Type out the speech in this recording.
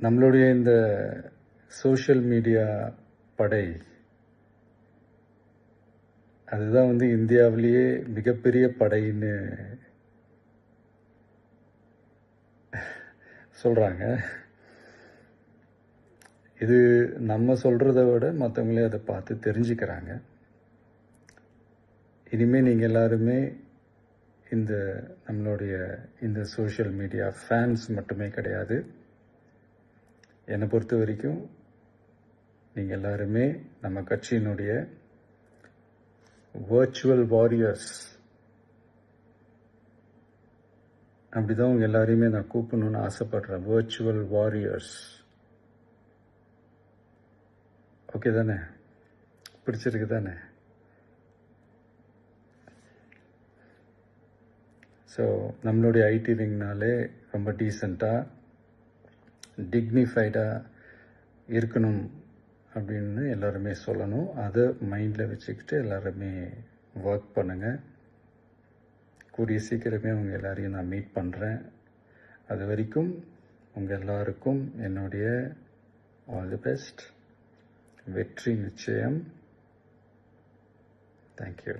நம்மளுடைய இந்த social media படை அதுதான் வந்து இந்தியாவிலேயே மிகப்பெரிய படைன்னு சொல்கிறாங்க இது நம்ம சொல்கிறத விட மற்றவங்களே அதை பார்த்து தெரிஞ்சுக்கிறாங்க. இனிமேல் நீங்கள் எல்லாருமே இந்த நம்மளுடைய இந்த சோஷியல் மீடியா ஃபேன்ஸ் மட்டுமே கிடையாது. என்னை பொறுத்த வரைக்கும் நீங்கள் எல்லாருமே நம்ம கட்சியினுடைய வர்ச்சுவல் வாரியர்ஸ் அப்படிதான் உங்க எல்லாரையுமே நான் கூப்பிடணும்னு ஆசைப்படுறேன். வர்ச்சுவல் வாரியர்ஸ் ஓகே தானே? பிடிச்சிருக்கு தானே? ஸோ நம்மளுடைய ஐடி விங்னாலே ரொம்ப டீசெண்டாக டிக்னிஃபைடாக இருக்கணும் அப்படின்னு எல்லாருமே சொல்லணும். அதை மைண்டில் வச்சுக்கிட்டு எல்லாருமே ஒர்க் பண்ணுங்கள் கூடிய சீக்கிரமே உங்கள் எல்லாரையும் நான் மீட் பண்ணுறேன் அது வரைக்கும் உங்கள் எல்லாருக்கும் என்னுடைய ஆல் தி பெஸ்ட் வெற்றி நிச்சயம். தேங்க்யூ